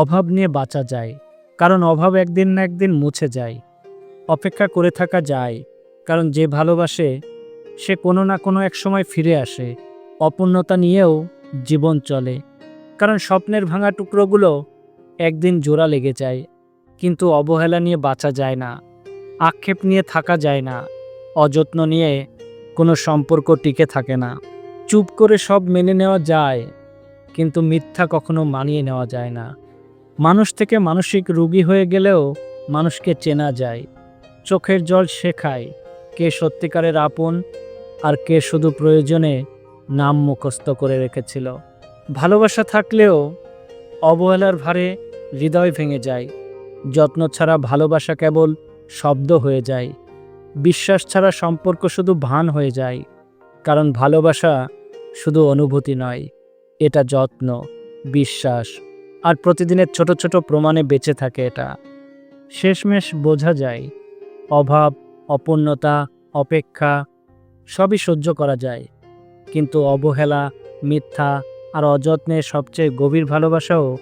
অভাব নিয়ে বাঁচা যায়, কারণ অভাব একদিন না একদিন মুছে যায়। অপেক্ষা করে থাকা যায়, কারণ যে ভালোবাসে, সে কোনো না কোনো এক সময় ফিরে আসে। অপূর্ণতা নিয়েও জীবন চলে, কারণ স্বপ্নের ভাঙা টুকরোগুলো একদিন জোড়া লেগে যায়, কিন্তু অবহেলা নিয়ে বাঁচা যায় না, আক্ষেপ নিয়ে থাকা যায় না, অযত্ন নিয়ে কোনো সম্পর্ক টিকে থাকে না। চুপ করে সব মেনে নেওয়া যায়, কিন্তু মিথ্যা কখনো মানিয়ে নেওয়া যায় না। মানুষ থেকে মানসিক রোগী হয়ে গেলেও মানুষকে চেনা যায়। চোখের জল শেখায় কে সত্যিকারের আপন আর কে শুধু প্রয়োজনে নাম মুখস্থ করে রেখেছিল। ভালোবাসা থাকলেও অবহেলার ভারে হৃদয় ভেঙে যায়। যত্ন ছাড়া ভালোবাসা কেবল শব্দ হয়ে যায়। বিশ্বাস ছাড়া সম্পর্ক শুধু ভান হয়ে যায়। কারণ ভালোবাসা শুধু অনুভূতি নয়, এটা যত্ন, বিশ্বাস আর প্রতিদিনের ছোট ছোট প্রমাণে বেঁচে থাকে এটা। শেষমেশ বোঝা যায়, অভাব, অপূর্ণতা, অপেক্ষা, সবই সহ্য করা যায়। কিন্তু অবহেলা, মিথ্যা আর অযত্নের সবচেয়ে গভীর ভালোবাসাও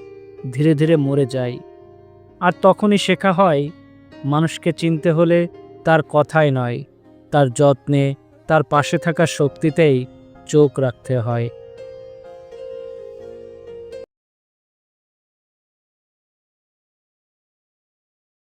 ধীরে ধীরে মরে যায়। আর তখনই শেখা হয়, মানুষকে চিনতে হলে তার কথায় নয়, তার যত্নে, তার পাশে থাকা শক্তিতেই চোখ রাখতে হয়।